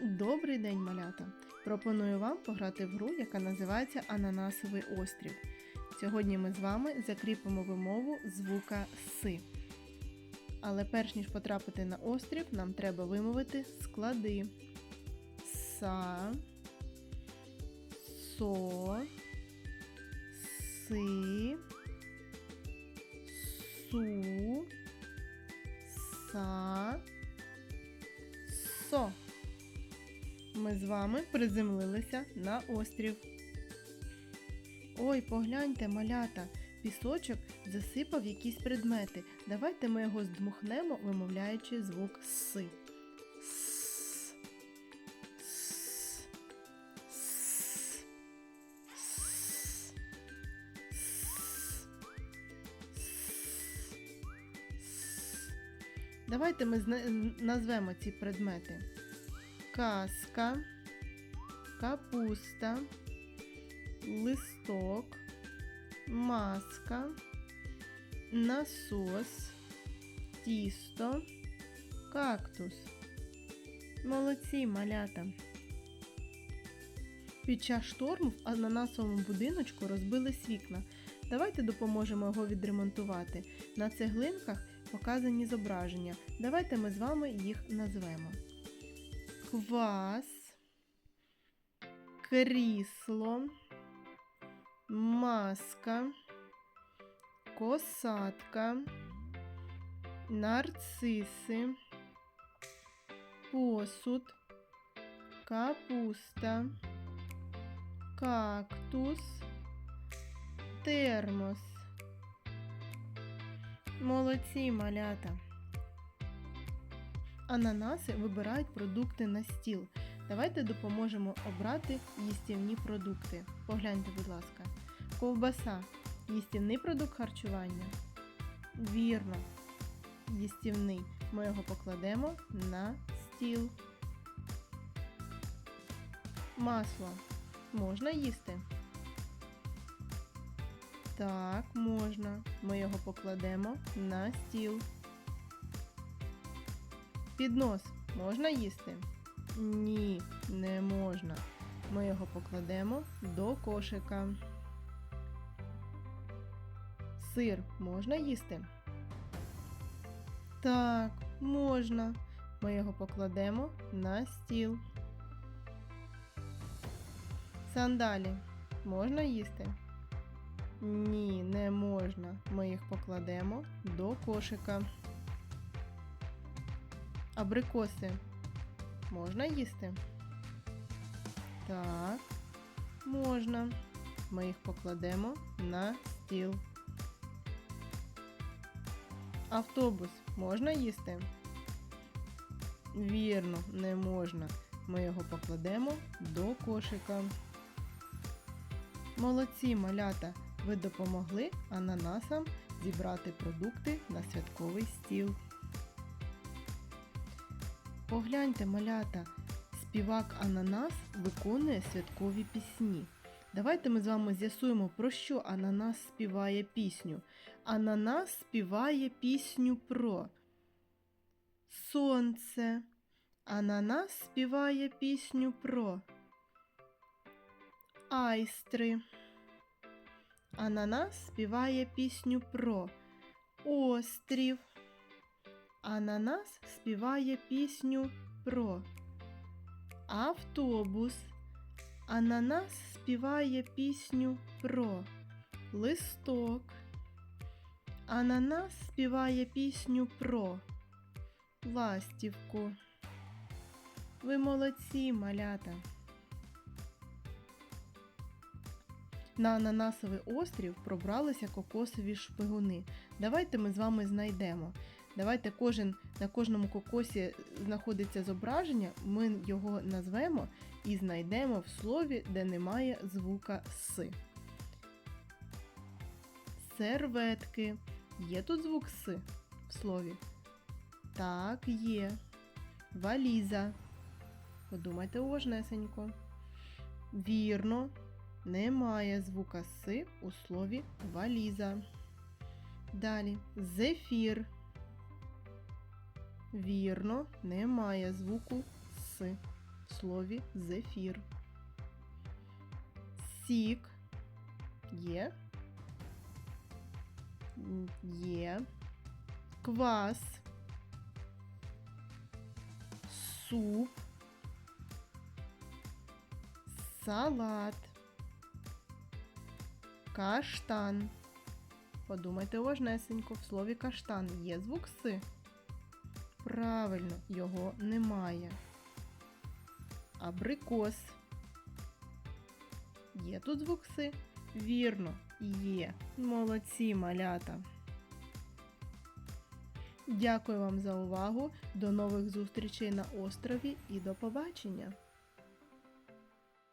Добрий день, малята! Пропоную вам пограти в гру, яка називається Ананасовий острів. Сьогодні ми з вами закріпимо вимову звука Си. Але перш ніж потрапити на острів, нам треба вимовити склади Са, Со, Си, Су, Са, Со. Ми з вами приземлилися на острів. Ой, погляньте, малята, пісочок засипав якісь предмети. Давайте ми його здмухнемо, вимовляючи звук С. Давайте ми назвемо ці предмети казка, капуста, листок, маска, насос, тісто, кактус. Молодці малята. Під час шторму в ананасовому будиночку розбились вікна. Давайте допоможемо його відремонтувати. На цеглинках показані зображення. Давайте ми з вами їх назвемо квас, крісло, маска, косатка, нарциси, посуд, капуста, кактус, термос. Молодці малята. Ананаси вибирають продукти на стіл. Давайте допоможемо обрати їстівні продукти. Погляньте, будь ласка. Ковбаса їстівний продукт харчування. Вірно, їстівний. Ми його покладемо на стіл. Масло можна їсти? Так, можна. Ми його покладемо на стіл. Піднос можна їсти? Ні, не можна. Ми його покладемо до кошика. Сир можна їсти? Так, можна. Ми його покладемо на стіл. Сандалі можна їсти? Ні, не можна. Ми їх покладемо до кошика. Абрикоси можна їсти? Так, можна. Ми їх покладемо на стіл. Автобус можна їсти? Вірно, не можна. Ми його покладемо до кошика. Молодці малята! Ви допомогли ананасам зібрати продукти на святковий стіл. Погляньте, малята, співак Ананас виконує святкові пісні. Давайте ми з вами з'ясуємо, про що Ананас співає пісню. Ананас співає пісню про сонце. Ананас співає пісню про айстри. Ананас співає пісню про острів. Ананас співає пісню про автобус. Ананас співає пісню про листок. Ананас співає пісню про ластівку. Ви молодці, малята. На ананасовий острів пробралися кокосові шпигуни. Давайте ми з вами знайдемо. Давайте кожен на кожному кокосі знаходиться зображення, ми його назвемо і знайдемо в слові, де немає звука С. Серветки. Є тут звук С в слові? Так, є. Валіза. Подумайте уважнесенько. Вірно, немає звука С у слові валіза. Далі зефір. Вірно, немає звуку С. в слові зефір. Сік є. Є. Квас. Суп. Салат. Каштан. Подумайте уважнесенько, в слові каштан є звук С. Правильно, його немає. Абрикос. Є тут звук? Вірно, є. Молодці, малята. Дякую вам за увагу. До нових зустрічей на острові і до побачення!